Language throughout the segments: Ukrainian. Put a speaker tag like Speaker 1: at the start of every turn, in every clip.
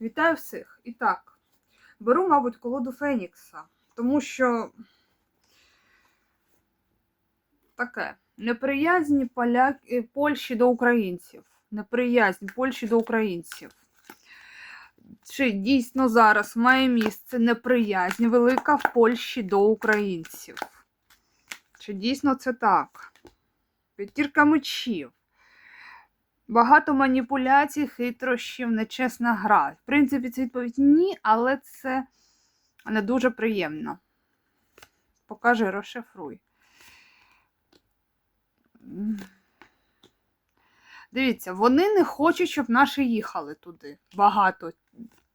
Speaker 1: Вітаю всіх. І так, беру, мабуть, колоду Фенікса, тому що таке. Неприязнь поляк... е, Польщі до українців. Неприязнь Польщі до українців. Чи дійсно зараз має місце неприязнь велика в Польщі до українців? Чи дійсно це так? П'ятірка мечів. Багато маніпуляцій, хитрощів, нечесна гра. В принципі, це відповідь ні, але це не дуже приємно. Покажи, розшифруй. Дивіться, вони не хочуть, щоб наші їхали туди. Багато.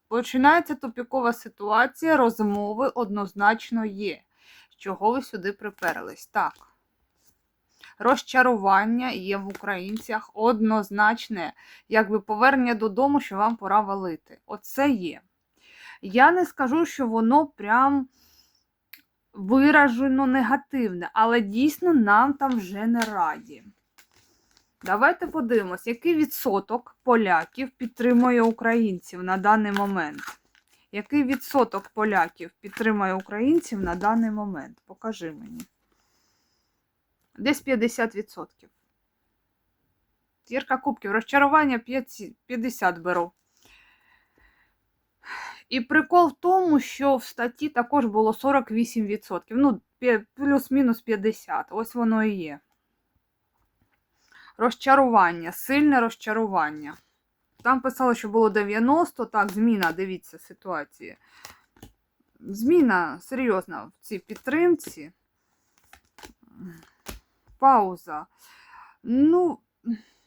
Speaker 1: Починається тупікова ситуація, розмови однозначно є. Чого ви сюди приперлись? Так. Розчарування є в українцях однозначне, якби повернення додому, що вам пора валити. Оце є. Я не скажу, що воно прям виражено негативне, але дійсно нам там вже не раді. Давайте подивимось, який відсоток поляків підтримує українців на даний момент. Який відсоток поляків підтримує українців на даний момент? Покажи мені. Десь 50%. Зірка кубків. Розчарування 50 беру. І прикол в тому, що в статті також було 48%. Ну, плюс-мінус 50. Ось воно і є. Розчарування, сильне розчарування. Там писало, що було 90, так, зміна, дивіться, ситуації. Зміна серйозна в цій підтримці. Пауза. Ну,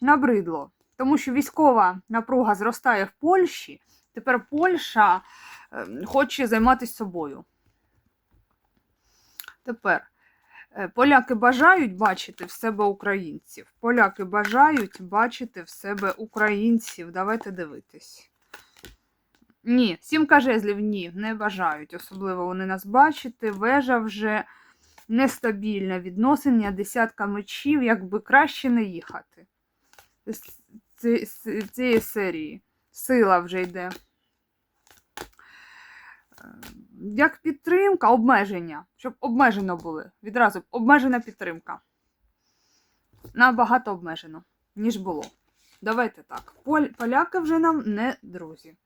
Speaker 1: набридло. Тому що військова напруга зростає в Польщі. Тепер Польща е, хоче займатися собою. Тепер е, поляки бажають бачити в себе українців. Поляки бажають бачити в себе українців. Давайте дивитись. Ні, сімка жезлів ні, не бажають. Особливо вони нас бачити. Вежа вже нестабільне відносення, десятка мечів, якби краще не їхати. З цієї серії. Сила вже йде. Е, Як підтримка, обмеження. Щоб обмежено були. Відразу обмежена підтримка. Набагато обмежено, ніж було. Давайте так. Поляки вже нам не друзі.